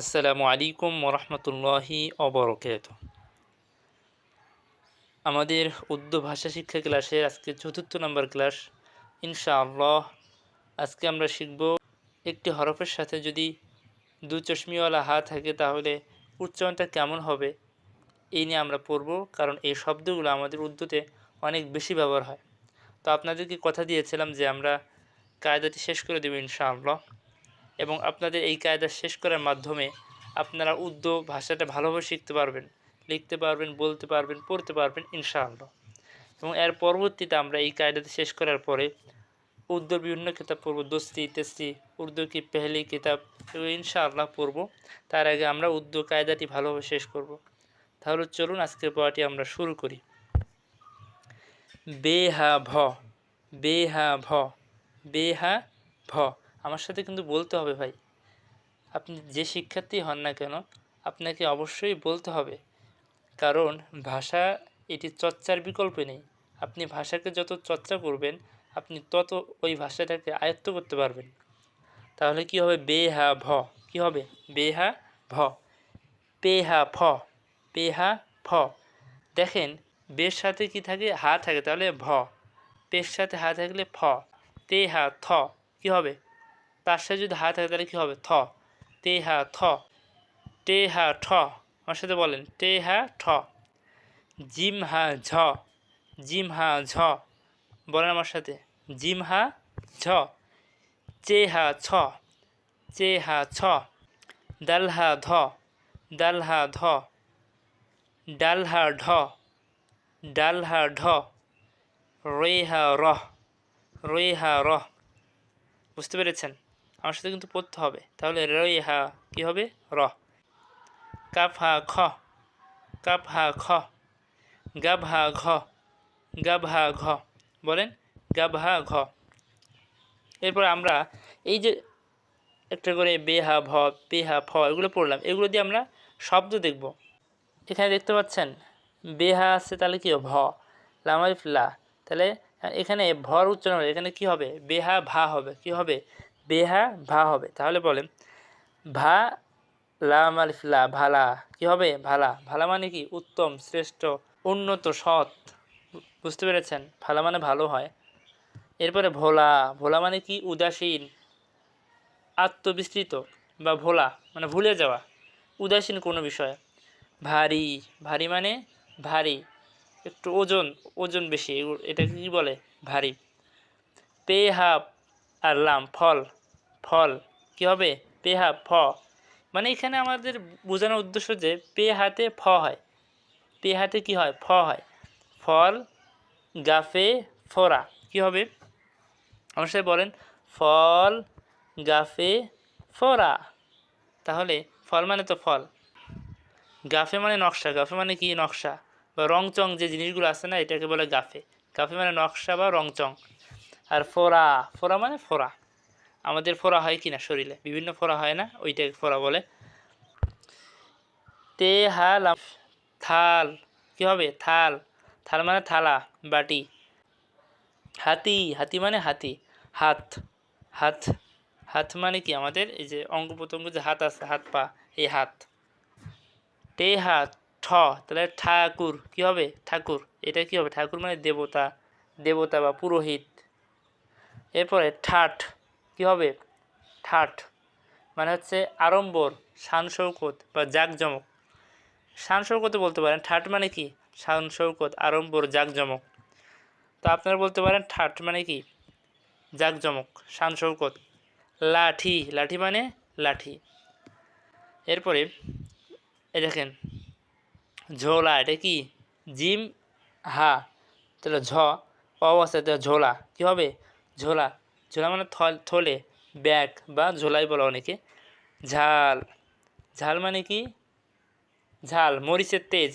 আসসালামু আলাইকুম ওরহমতুল্লাহি অবরকাত আমাদের উর্দু ভাষা শিক্ষা ক্লাসের আজকে চতুর্থ নম্বর ক্লাস, ইনশাআল্লাহ আজকে আমরা শিখব একটি হরফের সাথে যদি দু চশমিওয়ালা হা থাকে তাহলে উচ্চারণটা কেমন হবে এই নিয়ে আমরা পড়ব, কারণ এই শব্দগুলো আমাদের উর্দুতে অনেক বেশি ব্যবহার হয়। তো আপনাদেরকে কথা দিয়েছিলাম যে আমরা কায়দাটি শেষ করে দেবো ইনশাআল্লাহ। এবং আপনাদের এই কায়দা শেষ করার মাধ্যমে আপনারা উর্দু ভাষাটা ভালোভাবে শিখতে পারবেন, লিখতে পারবেন, বলতে পারবেন, পড়তে পারবেন, ইনশাআল্লাহ। এবং এর পরবর্তীতে আমরা এই কায়দাটি শেষ করার পরে উর্দুর বিভিন্ন কিতাব পড়ব, দোস্তি, তেস্তি, উর্দু কি পেহলি কিতাব ইনশাআল্লাহ পড়ব। তার আগে আমরা উর্দু কায়দাটি ভালোভাবে শেষ করব। তাহলে চলুন আজকের পড়াটি আমরা শুরু করি। বেহা ভ বেহা ভ বেহা ভ। আমার সাথে কিন্তু বলতে হবে ভাই। আপনি যে শিক্ষার্থী হন না কেন, আপনাকে অবশ্যই বলতে হবে। কারণ ভাষা, এটি চর্চার বিকল্প নেই। আপনি ভাষাকে যত চর্চা করবেন, আপনি তত ওই ভাষাটাকে আয়ত্ত করতে পারবেন। তাহলে কি হবে? বেহা ভ। কি হবে? বেহা ভ। পেহা ফ। পেহা ফ। দেখেন, বের সাথে কি থাকে? হা থাকে। তাহলে ভ। পের সাথে হা থাকলে ফ। তে, হা, থ। কি হবে? তার সাথে যদি হা থাকে তাহলে কী হবে? থ। তে হা থ। টে হা ঠ। আমার সাথে বলেন। টে হা ঠ। জিম হা ঝ। জিম হা ঝ। বলেন আমার সাথে। জিম হা ঝ। চে হা ছ। চে হা ছ। দাল হা ধ। দাল হা ধ। ডাল হা ঢ। ডাল হা ঢ। রে হা রহ রে হা রহ বুঝতে পেরেছেন? আমার সাথে কিন্তু পড়তে হবে। তাহলে রই হা, কী হবে? র। কাপ হা খ। কাপ হা খ। গাব হা ঘ। গাব হা ঘ। বলেন গাব হা ঘ। এরপর আমরা এই যে একটা করে বেহা ভ বেহা ফ এগুলো পড়লাম। এগুলো দিয়ে আমরা শব্দ দেখব। এখানে দেখতে পাচ্ছেন বেহা আছে, তাহলে কী ভ। লামারিফ লা। তাহলে এখানে ভর উচ্চারণ এখানে কি হবে? বেহা ভা হবে। কি হবে? বেহা, ভা হবে। তাহলে বলেন, ভা, লাম, আলিফ, লা, ভালা, কি হবে? ভালা। ভালা মানে কি? উত্তম, শ্রেষ্ঠ, উন্নত, সৎ। বুঝতে পেরেছেন? ভালা মানে ভালো হয়। এরপরে ভোলা। ভোলা মানে কি? উদাসীন, আত্মবিস্তৃত বা ভোলা মানে ভুলে যাওয়া। উদাসীন কোনো বিষয়। ভারী। ভারী মানে ভারী। একটু ওজন ওজন বেশি। এটাকে কী বলে? ভারী। পেহা আর লাম, ফল। ফল। কি হবে পেহা ফ। মানে এখানে আমাদের বোঝানোর উদ্দেশ্য যে, পে হাতে ফ হয়। পে হাতে কি হয়? ফ হয়। ফল, গাফে, ফরা। কি হবে? সাথে বলেন, ফল, গাফে, ফরা। তাহলে ফল মানে তো ফল। গাফে মানে নকশা। গাফে মানে কি নকশা? বা রংচং যে জিনিসগুলো আছে না, এটাকে বলে গাফে। গাফে মানে নকশা বা রংচং। আর ফোরা ফোরা মানে ফোরা। আমাদের ফোরা হয় কি না শরীরে? বিভিন্ন ফোরা হয় না? ওইটাকে ফোরা বলে। তে হাল থাল। কি হবে? থাল। থাল মানে থালা, বাটি। হাতি। হাতি মানে হাতি। হাত। হাত। হাত মানে কি? আমাদের এই যে অঙ্গ প্রত্যঙ্গ যে হাত আছে, হাত পা, এই হাত। টে হাত ঠ। তাহলে ঠাকুর। কি হবে? ঠাকুর। এটা কি হবে? ঠাকুর মানে দেবতা। দেবতা বা পুরোহিত। এরপরে ঠাট। কি হবে? ঠাট। মানে হচ্ছে আড়ম্বর শান শৌকত বা জাকজমক। শান শৌকত বলতে পারেন, ঠাট মানে কি? শান শৌকত আড়ম্বর, জাকজমক। তো আপনারা বলতে পারেন, ঠাট মানে কি? জাকজমক শান শৌকত লাঠি লাঠি মানে লাঠি। এরপরে এ দেখেন, ঝোলা, এটা কি? জিম, হা। তাহলে ঝ অবস্থা ঝোলা। কী হবে? ঝোলা। ঝোলা মানে থল, থলে, ব্যাগ বা ঝোলাই বলা অনেকে। ঝাল ঝাল মানে কি? ঝাল, মরিচের তেজ।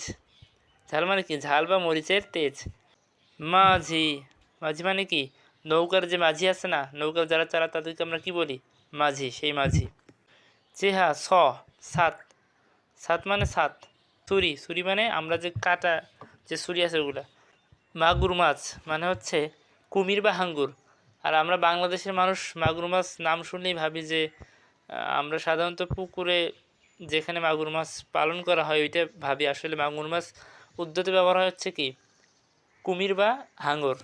ঝাল মানে কি? ঝাল বা মরিচের তেজ। মাঝি মাঝি মানে কি? নৌকার যে মাঝি আছে না, নৌকার যারা চালা তাদেরকে আমরা কি বলি? মাঝি, সেই মাঝি। চেহা, স, সাত। সাত মানে সাত। ছুরি ছুরি মানে আমরা যে কাটা যে ছুরি আছে ওগুলা। মাগুর মাছ মানে হচ্ছে কুমির বা হাঙ্গুর। আর আমরা বাংলাদেশের মানুষ মাগুর মাছ নাম শুনলেই ভাবি যে আমরা সাধারণত পুকুরে যেখানে মাগুর মাছ পালন করা হয়, ওইটা ভাবি আসলে মাগুর মাছ উদ্যতে ব্যবহার হয় হচ্ছে কি? কুমির বা হাঙর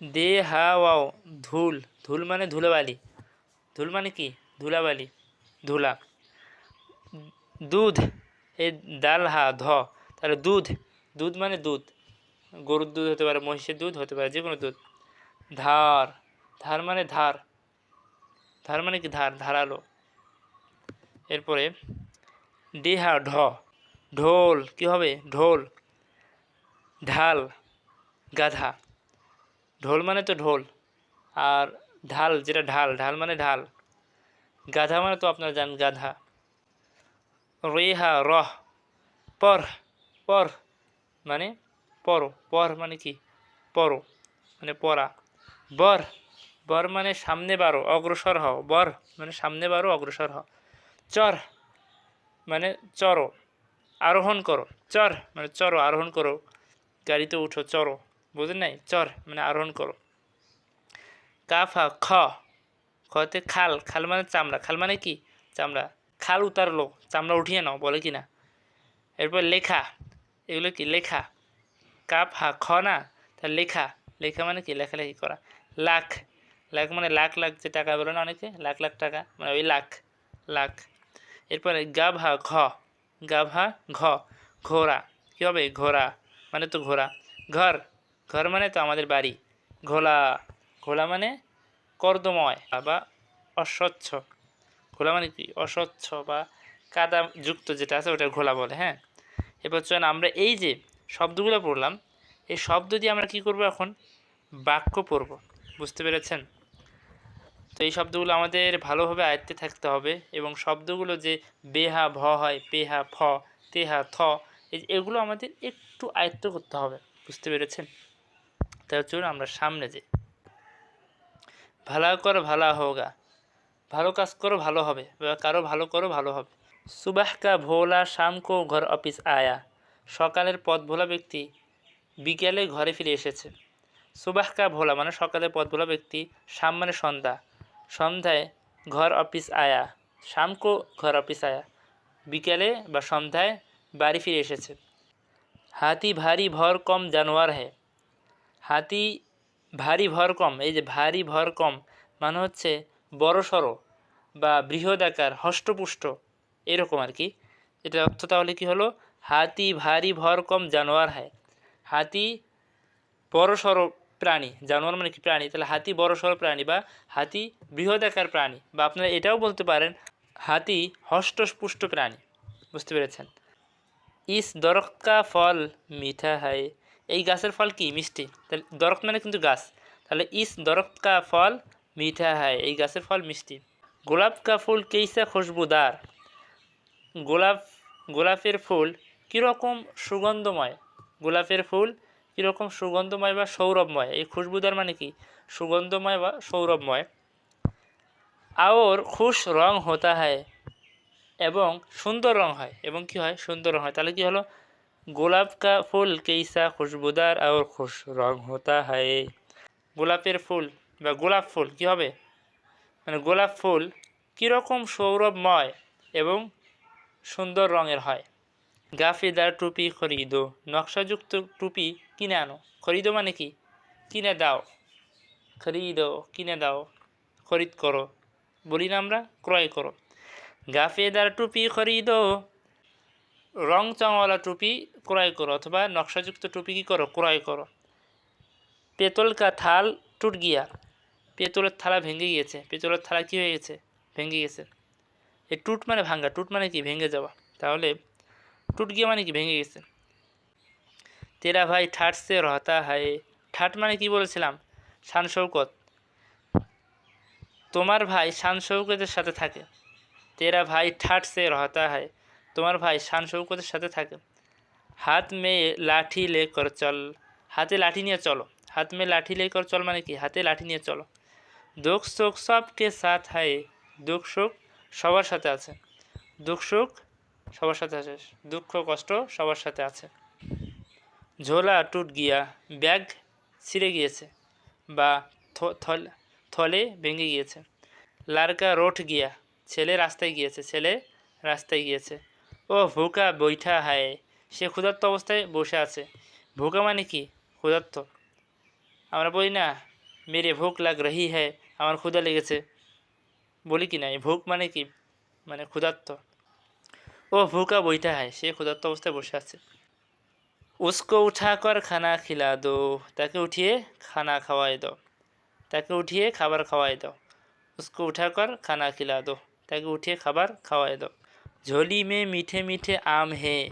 দে হা ওয়াও, ধুল। ধুল মানে ধুলাবালি। ধুল মানে কি? ধুলাবালি। ধুলা। দুধ। এই ডাল হা, ধ। তাহলে দুধ। দুধ মানে দুধ। গরুর দুধ হতে পারে, মহিষের দুধ হতে পারে, যে কোনো দুধ। ধার। ধার মানে ধার। ধার মানে কি? ধার, ধারালো। এরপরে ডেহা ঢ। ঢোল, কি হবে? ঢোল। ঢাল, গাধা। ঢোল মানে তো ঢোল। আর ঢাল, যেটা ঢাল ঢাল মানে ঢাল। গাধা মানে তো আপনারা জান গাধা। রেহা, রহ। পর পর মানে পর। পর মানে কি? পর। মানে পরা। বর বর মানে সামনে বারো অগ্রসর হও। বর মানে সামনে বারো অগ্রসর হও। চর মানে চরো আরোহণ করো চর মানে চরো আরোহণ করো গাড়িতে উঠো চরো বুঝলেন নাই? চর মানে আরোহণ করো কাফা খ। খতে খাল খাল মানে চামড়া খাল মানে কি? চামড়া খাল উতারলো চামড়া উঠিয়ে নাও, বলে কি না? এরপর লেখা। এগুলো কি? লেখা। কাপ হা খ না? তা লেখা। লেখা মানে কি? লেখালেখি করা। লাখ। লাখ মানে লাখ লাখ যে টাকা বলে না অনেকে? লাখ লাখ টাকা মানে ওই লাখ লাখ। এরপরে গাভা ঘ গাভা ঘ, ঘোড়া। কী হবে? ঘোড়া মানে তো ঘোড়া। ঘর ঘর মানে তো আমাদের বাড়ি। ঘোলা ঘোলা মানে কর্দময় বা অস্বচ্ছ। ঘোলা মানে কি? অস্বচ্ছ বা কাদা যুক্ত যেটা আছে ওটা ঘোলা বলে হ্যাঁ? এবার চলেন আমরা এই যে শব্দগুলো পড়লাম, এই শব্দ দিয়ে আমরা কি করব এখন? বাক্য পড়ব। বুঝতে পেরেছেন? তো এই শব্দগুলো আমাদের ভালোভাবে আয়ত্তে থাকতে হবে এবং শব্দগুলো যে বেহা, ভ হয়, পেহা, ফ, তেহা, থ এগুলো আমাদের একটু আয়ত্ত করতে হবে, বুঝতে পেরেছেন? তাই চলুন আমরা সামনে যে ভালা কর, ভালা হোগা ভালো কাজ করো, ভালো হবে। বা কারও ভালো করো, ভালো হবে। সুবাহকা ভোলা শাম কো ঘর অফিস আয়া। সকালের পথ ভোলা ব্যক্তি বিকেলে ঘরে ফিরে এসেছে। সুবাহকা ভোলা মানে সকালে পথ ভোলা ব্যক্তি, শাম মানে সন্ধ্যা। সন্ধ্যায় ঘর অফিস আয়া শাম কো ঘর অফিস আয়া। বিকেলে বা সন্ধ্যায় বাড়ি ফিরে এসেছে। হাতি ভারী ভর কম জানোয়ার হ্যাঁ হাতি ভারী ভর কম, এই যে ভারী ভর কম মানে হচ্ছে বড় সড়ো বা বৃহদাকার হষ্টপুষ্ট, এরকম আর কি। এটা অর্থ তাহলে কি হলো? হাতি ভারী ভর কম জানোয়ার হয় হাতি বড় সড়ো প্রাণী, জানোয়ার মানে কি প্রাণী? তাহলে হাতি বড় সড়ো প্রাণী বা হাতি বৃহদাকার প্রাণী বা আপনারা এটাও বলতে পারেন হাতি হষ্টপুষ্ট প্রাণী। বুঝতে পেরেছেন? ইস দরক্কা ফল মিঠা হয়। এই গাছের ফল কি? মিষ্টি। তাহলে দরক মানে কিন্তু গাছ। তাহলে ইস দরক্ত কা ফল মিঠা হয়। এই গাছের ফল মিষ্টি। গোলাপ কা ফুল কেইসা খুশবুদার? গোলাপ, গোলাপের ফুল কীরকম সুগন্ধময়? গোলাপের ফুল কীরকম সুগন্ধময় বা সৌরভময়? এই খুশবুদার মানে কি? সুগন্ধময় বা সৌরভময়। আওর খুশ রং হতা হয় এবং সুন্দর রং হয় এবং কি হয় সুন্দর রং হয় তাহলে কি হলো? গোলাপ কা ফুল কেইসা খুশবুদার আওর খুশ রং হতা হয় গোলাপের ফুল বা গোলাপ ফুল কি হবে? মানে গোলাপ ফুল কীরকম সৌরভময় এবং সুন্দর রঙের হয়। গাফিদার টুপি খরিদো, নকশাযুক্ত টুপি কিনে আনো। খরিদো মানে কি? কিনে দাও। খরিদো, কিনে দাও। খরিদ করো। বলি না আমরা, ক্রয় করো। গাফেদার টুপি খরিদো রং চাওয়ালা টুপি ক্রয় করো, অথবা নকশাযুক্ত টুপি কী করো? ক্রয় করো। পেতল কা থাল টুট গিয়া। পেতলের থালা ভেঙে গিয়েছে। পেতলের থালা কী হয়ে গেছে? ভেঙে গেছে। এই টুট মানে ভাঙ্গা টুট মানে কি? ভেঙে যাওয়া। তাহলে টুট গিয়া মানে কি ভেঙে গেছে। তেরা ভাই ঠাট সে রহতা হায়। ঠাট মানে কি বলেছিলাম? শান শৌকত তোমার ভাই শান শৌকতের সাথে থাকে। তেরা ভাই ঠাট সে রহতা হয়। তোমার ভাই শান শৌকতের সাথে থাকে। হাত মে লাঠি লে কর চল। হাতে লাঠি নিয়ে চলো। হাত মে লাঠি লে কর চল মানে কি? হাতে লাঠি নিয়ে চলো। দুঃখ সুখ সবকে সাথ হায়। দুঃখ সুখ সবার সাথে আছে। দুঃখ সুখ সবার সাথে আছে। দুঃখ, কষ্ট সবার সাথে আছে। ঝোলা টুট গিয়া ব্যাগ ছিঁড়ে গিয়েছে বা থল- ভেঙে গিয়েছে। লারকা রোঠ গিয়া ছেলে রাস্তায় গিয়েছে, ছেলে রাস্তায় গিয়েছে। ও ভোকা বৈঠা হায়, সে ক্ষুধার্ত অবস্থায় বসে আছে। ভোকা মানে কি? ক্ষুধার্ত। আমরা বলি, না, মেরে ভোক লাগ রহি হ্যায়, আমার ক্ষুধা লেগেছে। বলি কি না ভোক মানে কি? মানে ক্ষুধার্ত। ও ভোকা বৈঠা হয় সে ক্ষুধার্ত অবস্থায় বসে আছে। উসকো উঠাকর খানা খিলা দো। তাকে উঠিয়ে খানা খাওয়াই দাও। তাকে উঠিয়ে খাবার খাওয়াই দাও। উসকো উঠাকর খানা খিলা দো। তাকে উঠিয়ে খাবার খাওয়াই দাও। ঝোলি মে মিঠে মিঠে আম হে।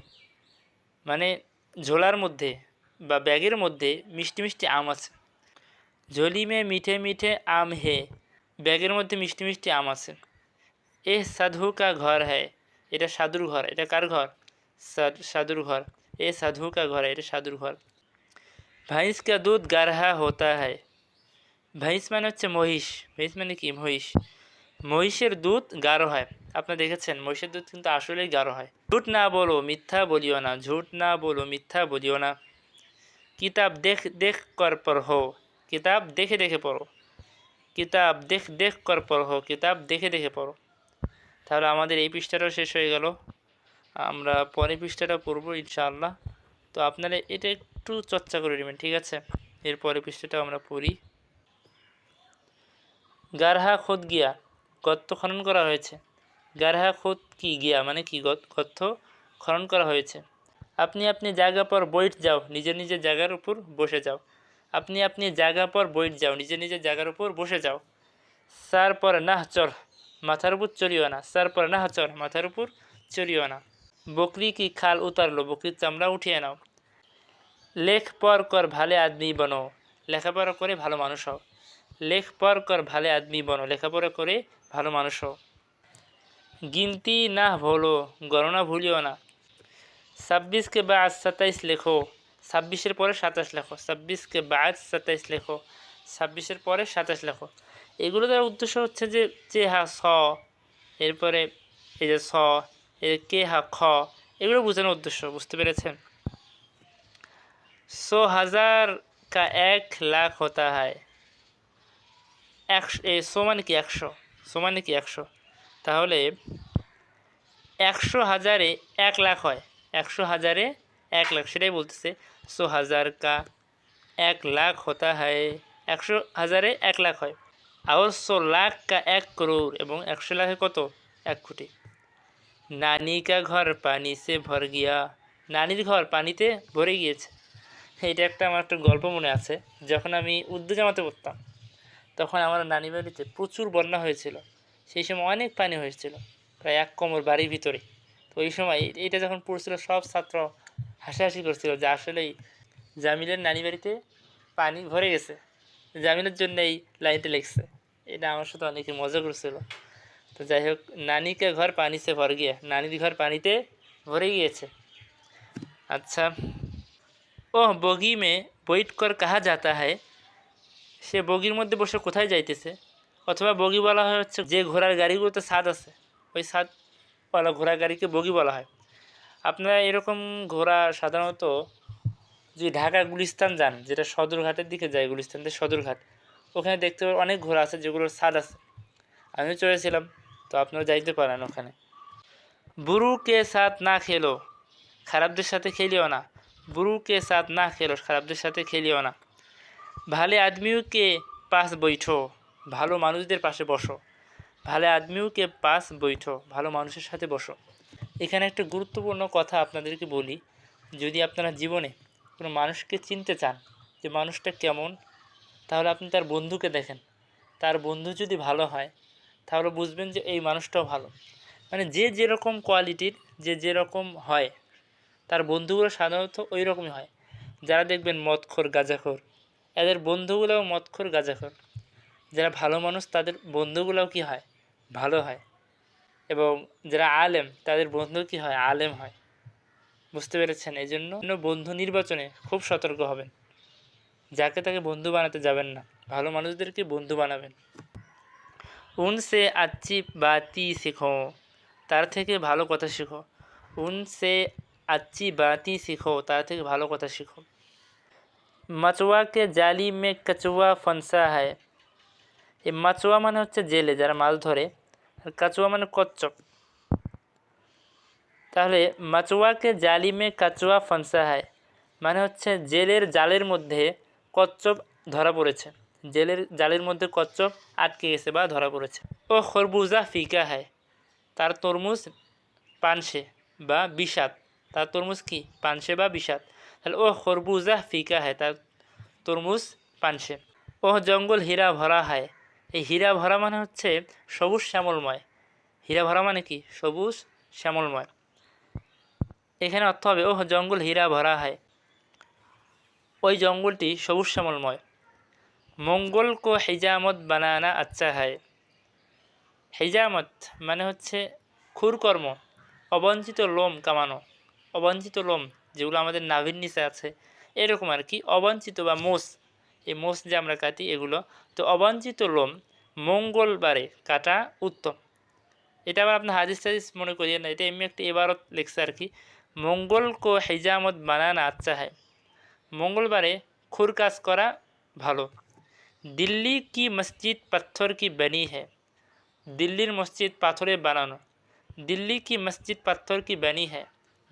মানে ঝোলার মধ্যে বা ব্যাগের মধ্যে মিষ্টি মিষ্টি আম আছে। ঝোলি মে মিঠে মিঠে আম হে। ব্যাগের মধ্যে মিষ্টি মিষ্টি আম আছে। এ সাধু কা ঘর হ্যায়। এটা সাধুর ঘর, এটা কার ঘর? সাধুর ঘর। এ সাধু কা ঘর, এটা সাধুর ঘর। ভাইস কা দুধ গারহা হতা হয় ভাইস মানে হচ্ছে মহিষ। ভাইস মানে কি? মহিষ। মহিষের দুধ গাঢ় হয়। আপনি দেখেছেন? মহিষের দুধ কিন্তু আসলেই গাঢ় হয়। ঝুট না বলো, মিথ্যা বলিও না। ঝুট না বলো, মিথ্যা বলিও না। কিতাব দেখ দেখ কর পর হো। কিতাব দেখে দেখে পড়ো। কিতাব দেখ দেখ কর পর হো। কিতাব দেখে দেখে পড়ো। তাহলে আমাদের এই পৃষ্ঠাটাও শেষ হয়ে গেল। আমরা পরের পৃষ্ঠাটা পড়ব ইনশাআল্লাহ। তো আপনারা এটা একটু চর্চা করে নেবেন, ঠিক আছে? এর পরের পৃষ্ঠাটা আমরা পড়ি। গারহা খোদ গিয়া, গর্ত খনন করা হয়েছে। গারহা খোদ কি গিয়া মানে কি গর্ত খনন করা হয়েছে। আপনি আপনি জায়গা পর বইট যাও, নিজের নিজের জায়গার উপর বসে যাও। আপনি আপনি জায়গা পর বইট যাও, নিজের নিজের জায়গার উপর বসে যাও। সার পর নাহ চর মাথার উপর চলিও না। সার পর নাহ চর মাথার উপর চড়িও না। বকরি কি খাল উতারলো? বকরির চামড়া উঠিয়ে নাও। লেখ পর কর ভালে আদমি বনো। লেখাপড়া করে ভালো মানুষ হও। লেখ পর কর ভালে আদমি বনো। লেখাপড়া করে ভালো মানুষ হও। গিনতি না ভোলো, গণনা ভুলিও না। ছাব্বিশকে বাদ সাতাইশ লেখো। ছাব্বিশের পরে সাতাশ লেখো। ছাব্বিশকে বাদ সাতাইশ লেখো। ছাব্বিশের পরে সাতাশ লেখো। এগুলো তার উদ্দেশ্য হচ্ছে যে চে হা স, এরপরে এই যে স এর কে হা খ, এগুলো বোঝানোর উদ্দেশ্য, বুঝতে পেরেছেন? সো হাজার কা এক লাখ হতা হয়। একশো সো মানে কি একশো? সো মানে কি একশো? তাহলে একশো হাজারে এক লাখ হয়। একশো হাজারে এক লাখ, সেটাই বলতেছে। সো হাজার কা এক লাখ হতা হয়। একশো হাজারে এক লাখ হয়। আর লাখ কা এক করোড় এবং একশো লাখে কত? এক কোটি। নানি কা ঘর পানি সে ভর গিয়া, নানির ঘর পানিতে ভরে গিয়েছে। এটা একটা আমার একটা গল্প মনে আছে, যখন আমি উর্দু জামাতে পড়তাম, তখন আমার নানি বাড়িতে প্রচুর বন্যা হয়েছিল। সেই সময় অনেক পানি হয়েছিল, প্রায় এক কোমর বাড়ির ভিতরে। তো ওই সময় এটা যখন পড়ছিল, সব ছাত্র হাসাহাসি করছিল যে আসলেই জামিলের নানি বাড়িতে পানি ভরে গেছে। জামিলের জন্য এই লাইনটা লিখছে। এটা আমার সাথে অনেকে মজা করছিল। তো যাই হোক, নানিকে ঘর পানিতে ভর গিয়ে, নানির ঘর পানিতে ভরে গিয়েছে। আচ্ছা ওহ, বগি মে বৈট কর কাহা যাতা হয় সে বগির মধ্যে বসে কোথায় যাইতেছে? অথবা বগি বলা হয় হচ্ছে যে ঘোড়ার গাড়িগুলোতে স্বাদ আছে। ওই স্বাদওয়ালা ঘোড়ার গাড়িকে বগি বলা হয়। আপনারা এরকম ঘোড়া সাধারণত যদি ঢাকা গুলিস্তান যান, যেটা সদরঘাটের দিকে যায় গুলিস্তান সদরঘাট। ওখানে দেখতে পাবেন অনেক ঘোড়া আছে, যেগুলোর স্বাদ আছে। আমিও চড়েছিলাম, তো আপনারা যাইতে পারেন ওখানে। বুরুকে সাথ না খেলো, খারাপদের সাথে খেলিও না। বুরুকে সাথ না খেলো, খারাপদের সাথে খেলিও না। ভালে আদমিওকে পাস বৈঠো, ভালো মানুষদের পাশে বসো। ভালো আদমিওকে পাস বৈঠো, ভালো মানুষের সাথে বসো। এখানে একটা গুরুত্বপূর্ণ কথা আপনাদেরকে বলি, যদি আপনারা জীবনে কোনো মানুষকে চিনতে চান যে মানুষটা কেমন, তাহলে আপনি তার বন্ধুকে দেখেন। তার বন্ধু যদি ভালো হয়, তাহলে বুঝবেন যে এই মানুষটাও ভালো। মানে যে যেরকম কোয়ালিটির, যে যেরকম হয়, তার বন্ধুগুলো সাধারণত ওই রকমই হয়। যারা দেখবেন মদখোর, গাঁজাখোর, এদের বন্ধুগুলোও মদখোর, গাঁজাখোর। যারা ভালো মানুষ, তাদের বন্ধুগুলোও কি হয়? ভালো হয়। এবং যারা আলেম, তাদের বন্ধু কি হয়? আলেম হয়। বুঝতে পেরেছেন? এই জন্য বন্ধু নির্বাচনে খুব সতর্ক হবেন। যাকে তাকে বন্ধু বানাতে যাবেন না। ভালো মানুষদেরকে বন্ধু বানাবেন। উনসে আচ্ছি বাতি শেখো, তার থেকে ভালো কথা শেখো। উনসে আচ্ছি বাতি শিখো, তার থেকে ভালো কথা শিখো। মাচুয়াকে জালি মে কচুয়া ফনসা হয়। এই মাচুয়া মানে হচ্ছে জেলে, যারা মাছ ধরে। আর কাচুয়া মানে কচ্ছপ। তাহলে মাচুয়াকে জালিমে কাচুয়া ফনসা হয় মানে হচ্ছে জেলের জালের মধ্যে কচ্চপ ধরা পড়েছে। জেলের জালের মধ্যে কচ্চপ আটকে গেছে বা ধরা পড়েছে। ও খরবুজা ফিকা হয়, তার তরমুজ পানসে বা বিষাদ, তার তরমুজ কি? পানসে বা বিষাদ। তাহলে ও খরবুজা ফিকা হয়, তার তরমুজ পানসে। ও জঙ্গল হীরা ভরা হয়, এই হীরা ভরা মানে হচ্ছে সবুজ শ্যামলময়। হীরা ভরা মানে কি? সবুজ শ্যামলময়। এখানে অর্থ হবে ও জঙ্গল হীরা ভরা হয়। ওই জঙ্গলটি সবুজ শ্যামলময় মঙ্গল কো হিজামত বানানা আচ্ছা হয়। হিজামত মানে হচ্ছে খুরকর্ম অবঞ্চিত লোম কামানো। অবঞ্চিত লোম, যেগুলো আমাদের নাভির নিচে আছে, এরকম আর কি অবাঞ্ছিত বা মোষ। এই মোষ যে আমরা কাটি, এগুলো। তো অবাঞ্ছিত লোম মঙ্গলবারে কাটা উত্তম। এটা আবার আপনার হাদিস টাদিস মনে করিয়ে না, এটা এমনি একটি এবারত লেখছে আর কি। মঙ্গল কো হিজামত বানানা আচ্ছা হয়। মঙ্গলবারে খুর কাজ করা ভালো। দিল্লি কি মসজিদ পাথর কি বনি है দিল্লির মসজিদ পাথরে বানানো। দিল্লি কি মসজিদ পাথর কি বনি है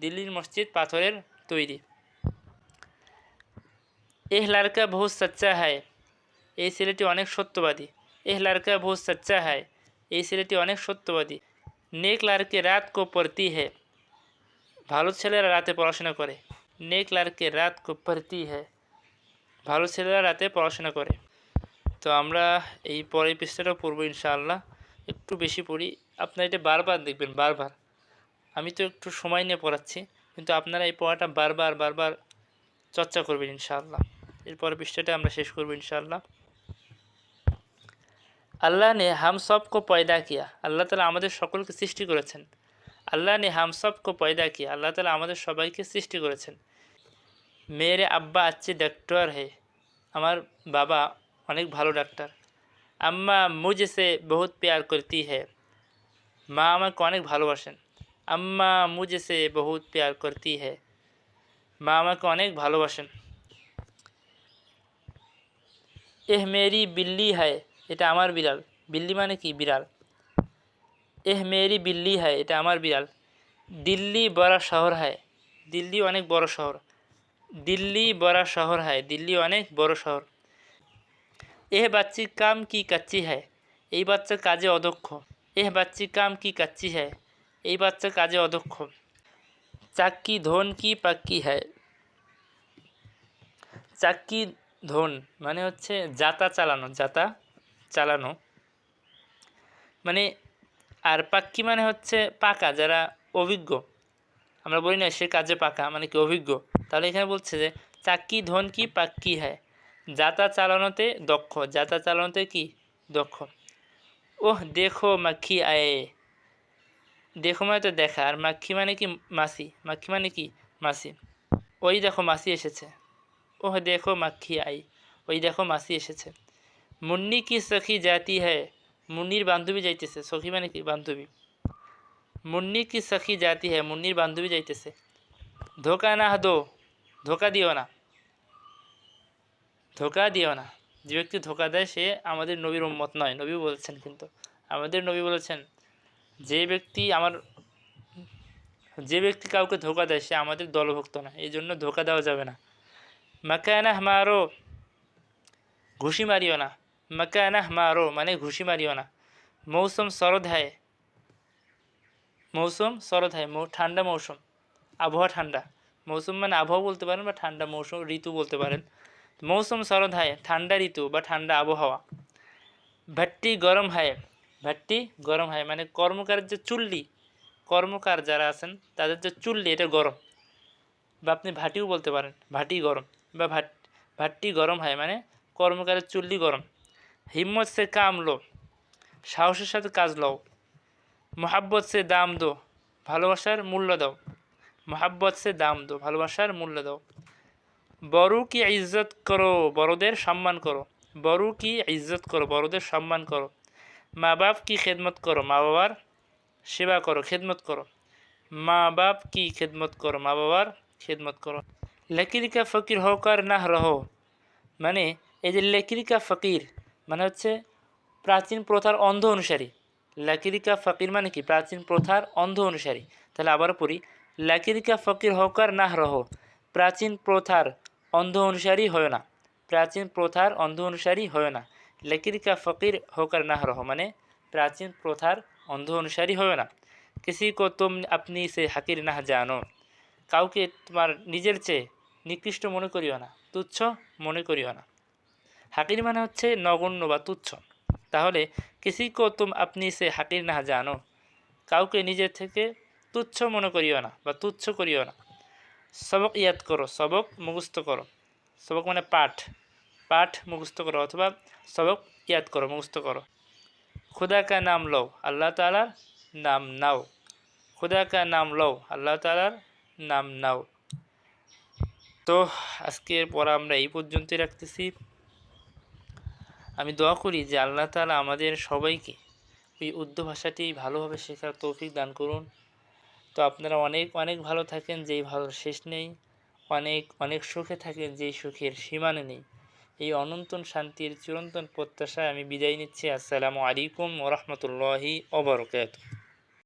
দিল্লির মসজিদ পাথরের তৈরি। এহ লড়কা বহুত সচ্চা হয়। এই ছেলেটি অনেক সত্যবাদী। এহ লড়কা বহুত সচ্চা হয়। এই ছেলেটি অনেক সত্যবাদী। নেক লড়কে রাত কো পড়তি হে। ভালো ছেলেরা রাতে পড়াশোনা করে। নেক লড়কে রাত কো পড়তি হে ভালো ছেলেরা রাতে পড়াশোনা করে। তো আমরা এই পরের পৃষ্ঠাটাও পড়ব ইনশাআল্লাহ। একটু বেশি পড়ি। আপনারা এটা বারবার দেখবেন, বারবার। আমি তো একটু সময় নিয়ে পড়াচ্ছি, কিন্তু আপনারা এই পড়াটা বারবার বারবার চর্চা করবেন ইনশাআল্লাহ। এরপরে পৃষ্ঠাটা আমরা শেষ করব ইনশাআল্লাহ। আল্লাহ নে হাম সবকো পয়দা কিয়া। আল্লাহ তালা আমাদের সকলকে সৃষ্টি করেছেন। আল্লাহ নে হাম সবকো পয়দা কিয়া আল্লাহ তালা আমাদের সবাইকে সৃষ্টি করেছেন। মেরে আব্বা আচ্ছি ডাক্তার হে। আমার বাবা অনেক ভালো ডাক্তার। আম্মা মুঝে বহুত প্যার করতি হে। মা আমাকে অনেক ভালোবাসেন। আম্মা মুঝে সে বহুত প্যার করতি হে। মা আমাকে অনেক ভালোবাসেন। এহ মেরি বিল্লি হয় এটা আমার বিড়াল। বিল্লি মানে কি? বিড়াল। এহ মেরি বিল্লি হয়, এটা আমার বিড়াল। দিল্লি বড় শহর হয়, দিল্লি অনেক বড় শহর। দিল্লি বড় শহর হয়, দিল্লি অনেক বড় শহর। এহ বাচ্চি কাম কি কাচ্চি হয়, এই বাচ্চা কাজে অদক্ষ। এহ বাচ্চি কাম কি কাচ্চি হয়, এই বাচ্চা কাজে অদক্ষ। চাক্কি ধন কি পাক্কি হয়? চাক্কি ধন মানে হচ্ছে যাতা চালানো যাতা চালানো। মানে আর পাক্কি মানে হচ্ছে পাকা, যারা অভিজ্ঞ। আমরা বলি না সে কাজে পাকা মানে কি অভিজ্ঞ। তাহলে এখানে বলছে যে, চাক্কি ধন কি, পাক্কি হয়। যাতা চালানোতে দক্ষ, যাতা চালানোতে কি? দক্ষ। ওহ, দেখো মাখি আয়ে। দেখো মানে তো দেখা, আর মাখি মানে কি মাসি? মাখি মানে কি মাসি? ওই দেখো মাসি এসেছে। ওহ, দেখো মাখি আই ওই দেখো মাসি এসেছে। মুন্নি কি সখি জাতি হ্যায় মুন্নির বান্ধবী যাইতেছে, সখী মানে কি বান্ধবী? মুন্নি কি সখী জাতি হ্যাঁ মুন্নির বান্ধবী যাইতেছে। ধোকা না দো, ধোকা দিও না। ধোকা দিও না। যে ব্যক্তি ধোকা দেয়, সে আমাদের নবীর উম্মত নয়। নবী বলছেন কিন্তু। আমাদের নবী বলেছেন, যে ব্যক্তি আমার, যে ব্যক্তি কাউকে ধোকা দেয়, সে আমাদের দলভুক্ত না এই জন্য ধোকা দেওয়া যাবে না। মাকানা মারো, ঘুষি মারিও না। মাকানা মারো মানে ঘুষি মারিও না মৌসুম শরদ হয় মৌসুম শরদ হয় ঠান্ডা মৌসুম আবহাওয়া ঠান্ডা মৌসুম মানে আবহাওয়া বলতে পারেন বা ঠান্ডা মৌসুম ঋতু বলতে পারেন মৌসুম শরদ হয় ঠান্ডা ঋতু বা ঠান্ডা আবহাওয়া ভাট্টি গরম হয় ভাট্টি গরম হয় মানে কর্মকারের যে চুল্লি কর্মকার যারা আছেন তাদের যে চুল্লি এটা গরম বা আপনি ভাটিও বলতে পারেন ভাটি গরম বা ভাট ভাট্টি গরম হয় মানে কর্মকারের চুল্লি গরম হিম্মত সে কাম লো, সাহসের সাথে কাজ লও। মোহাব্বত সে দাম দো, ভালোবাসার মূল্য দাও। মোহাব্বত সে দাম দো, ভালোবাসার মূল্য দাও। বড় কি ইজ্জত করো, বড়দের সম্মান করো। বড় কি ইজ্জত করো, বড়দের সম্মান করো। মা বাপ কি খেদমত করো মা বাবার সেবা করো, খেদমত করো। মা বাপ কি খেদমত করো মা বাবার খেদমত করো। লকির কা ফকির হোকার না রহো। মানে এই যে লেকিরিকা ফকির মানে হচ্ছে প্রাচীন প্রথার অন্ধ অনুসারী। লাকিরিকা ফকির মানে কি? প্রাচীন প্রথার অন্ধ অনুসারী। তাহলে আবার পড়ি। লাকিরিকা ফকির হকার না রহ প্রাচীন প্রথার অন্ধ অনুসারী হয় না। প্রাচীন প্রথার অন্ধ অনুসারী হয় না। লাকিরিকা ফকির হকার না রহ মানে প্রাচীন প্রথার অন্ধ অনুসারী হয় না। কিসি কো তুম আপনি সে হাকির না জানো। কাউকে তোমার নিজের চেয়ে নিকৃষ্ট মনে করিও না। তুচ্ছ মনে করিও না। হাকির মানে হচ্ছে নগণ্য বা তুচ্ছ। তাহলে কিসি কো তুম আপনি সে হাকির না জানো? কাউকে নিজের থেকে তুচ্ছ মনে করিও না বা তুচ্ছ করিও না। সবক ইয়াদ করো, সবক মুখস্থ করো। সবক মানে পাঠ। পাঠ মুখস্থ করো অথবা সবক ইয়াদ করো, মুখস্থ করো। খুদা কা নাম লও, আল্লাহ তালার নাম নাও। খুদা কা নাম লও, আল্লাহ তালার নাম নাও। তো আজকের পর আমরা এই পর্যন্তই রাখতেছি। আমি দোয়া করি যে আল্লাহ তালা আমাদের সবাইকে ওই উর্দু ভাষাটি ভালোভাবে শেখার তৌফিক দান করুন। তো আপনারা অনেক অনেক ভালো থাকেন, যেই ভালো শেষ নেই। অনেক অনেক সুখে থাকেন, যেই সুখের সীমানা নেই। এই অনন্তন শান্তির চিরন্তন প্রত্যাশায় আমি বিদায় নিচ্ছি। আসসালামু আলাইকুম ওরহমতুল্লাহি ওবরকাত